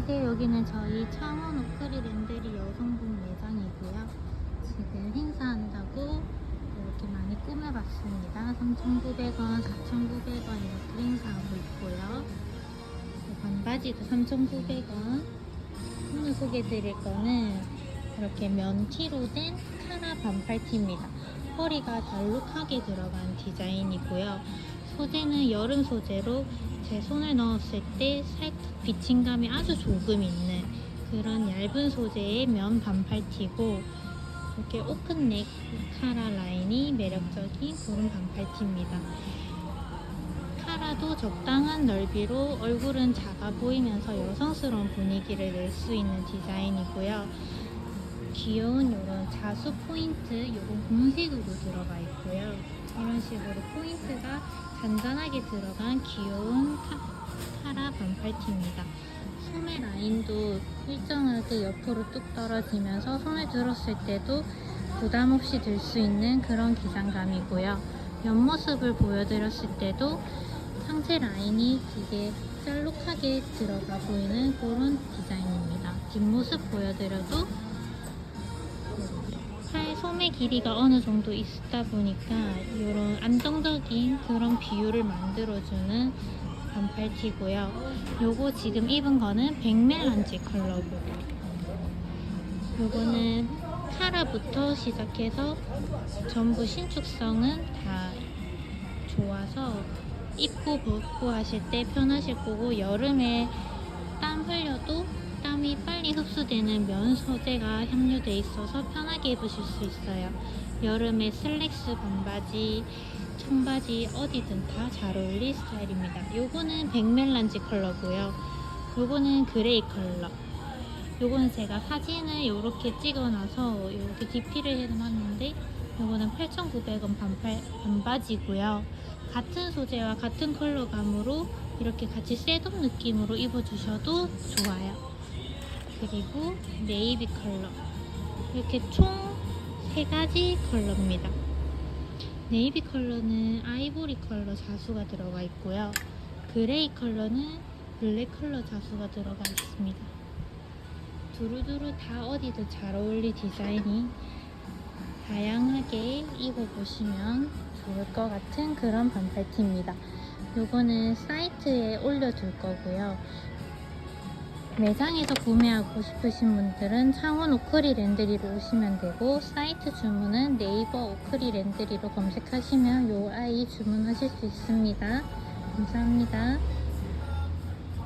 안녕하세요. 여기는 저희 창원 오크리 랜드리 여성분 매장이고요. 지금 행사한다고 이렇게 많이 꾸며봤습니다. 3,900원, 4,900원 이렇게 행사하고 있고요. 네, 반바지도 3,900원. 오늘 소개해드릴 거는 이렇게 면티로 된 카라 반팔티입니다. 허리가 잘록하게 들어간 디자인이고요. 소재는 여름 소재로 제 손을 넣었을 때 살짝 비침감이 아주 조금 있는 그런 얇은 소재의 면 반팔티고 이렇게 오픈넥 카라 라인이 매력적인 그런 반팔티입니다. 카라도 적당한 넓이로 얼굴은 작아 보이면서 여성스러운 분위기를 낼 수 있는 디자인이고요. 귀여운 이런 자수 포인트, 이건 공색으로 들어가 있고요. 이런 식으로 포인트가 잔잔하게 들어간 귀여운 카, 카라 반팔티입니다. 소매 라인도 일정하게 옆으로 뚝 떨어지면서 손을 들었을 때도 부담 없이 들 수 있는 그런 기장감이고요. 옆모습을 보여드렸을 때도 상체 라인이 되게 짤록하게 들어가 보이는 그런 디자인입니다. 뒷모습 보여드려도 팔 소매 길이가 어느 정도 있다 보니까 이런 안정적인 그런 비율을 만들어주는 반팔티고요. 요거 지금 입은 거는 백멜란지 컬러고 요거는 카라부터 시작해서 전부 신축성은 다 좋아서 입고 벗고 하실 때 편하실 거고 여름에 땀 흘려도 땀이 빨리 흡수되는 면 소재가 함유돼 있어서 편하게 입으실 수 있어요. 여름에 슬랙스 반바지, 청바지 어디든 다 잘 어울릴 스타일입니다. 요거는 백멜란지 컬러고요. 요거는 그레이 컬러. 요거는 제가 사진을 이렇게 찍어놔서 이렇게 DP를 해놨는데 요거는 8,900원 반팔, 반바지고요. 같은 소재와 같은 컬러감으로 이렇게 같이 셋업 느낌으로 입어주셔도 좋아요. 그리고 네이비 컬러. 이렇게 총세 가지 컬러입니다. 네이비 컬러는 아이보리 컬러 자수가 들어가 있고요. 그레이 컬러는 블랙 컬러 자수가 들어가 있습니다. 두루두루 다 어디든 잘 어울릴 디자인이 다양하게 입어보시면 좋을 것 같은 그런 반팔티입니다. 요거는 사이트에 올려둘 거고요. 매장에서 구매하고 싶으신 분들은 창원 오크리 랜드리로 오시면 되고 사이트 주문은 네이버 오크리 랜드리로 검색하시면 요 아이 주문하실 수 있습니다. 감사합니다.